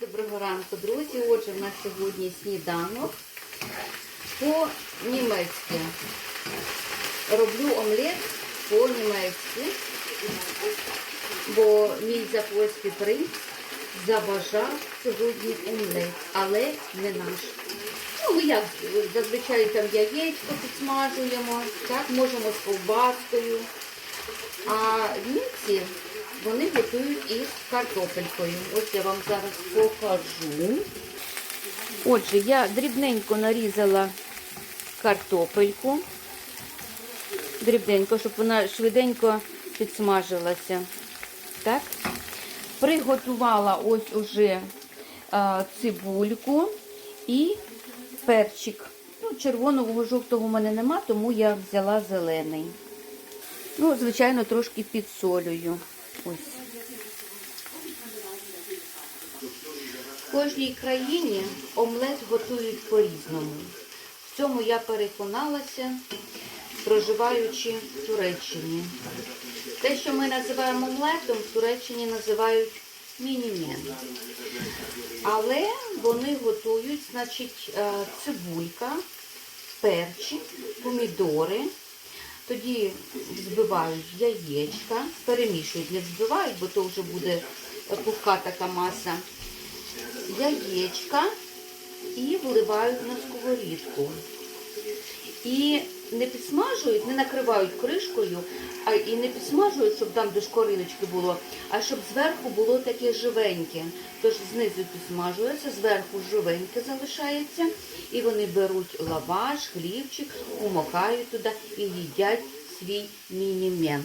Доброго ранку, друзі. Отже, в нас сьогодні сніданок по-німецьки. Роблю омлет по-німецьки, бо мій запольський принц забажав сьогодні омлет, але не наш. Ну, як зазвичай там яєчко підсмажуємо, так, можемо з ковбаскою. А німці вони готують із картопелькою. Ось я вам зараз покажу. Отже, я дрібненько нарізала картопельку. Дрібненько, щоб вона швиденько підсмажилася. Так. Приготувала ось уже а, цибульку і перчик. Ну, червоного жовтого в мене нема, тому я взяла зелений. Ну, звичайно, трошки підсолюю. Ось. В кожній країні омлет готують по-різному. В цьому я переконалася, проживаючи в Туреччині. Те, що ми називаємо омлетом, в Туреччині називають мінімен. Але вони готують, значить, е, цибулька, перчик, помідори. Тоді взбивають яєчка, перемішують, не взбивають, бо то вже буде пухка така маса. Яєчка і вливають на сковорідку. І не підсмажують, не накривають кришкою, а і не підсмажують, щоб там до шкориночки було, а щоб зверху було таке живеньке. Тож знизу підсмажується, зверху живеньке залишається, і вони беруть лаваш, хлібчик, умокають туди і їдять свій мінімен.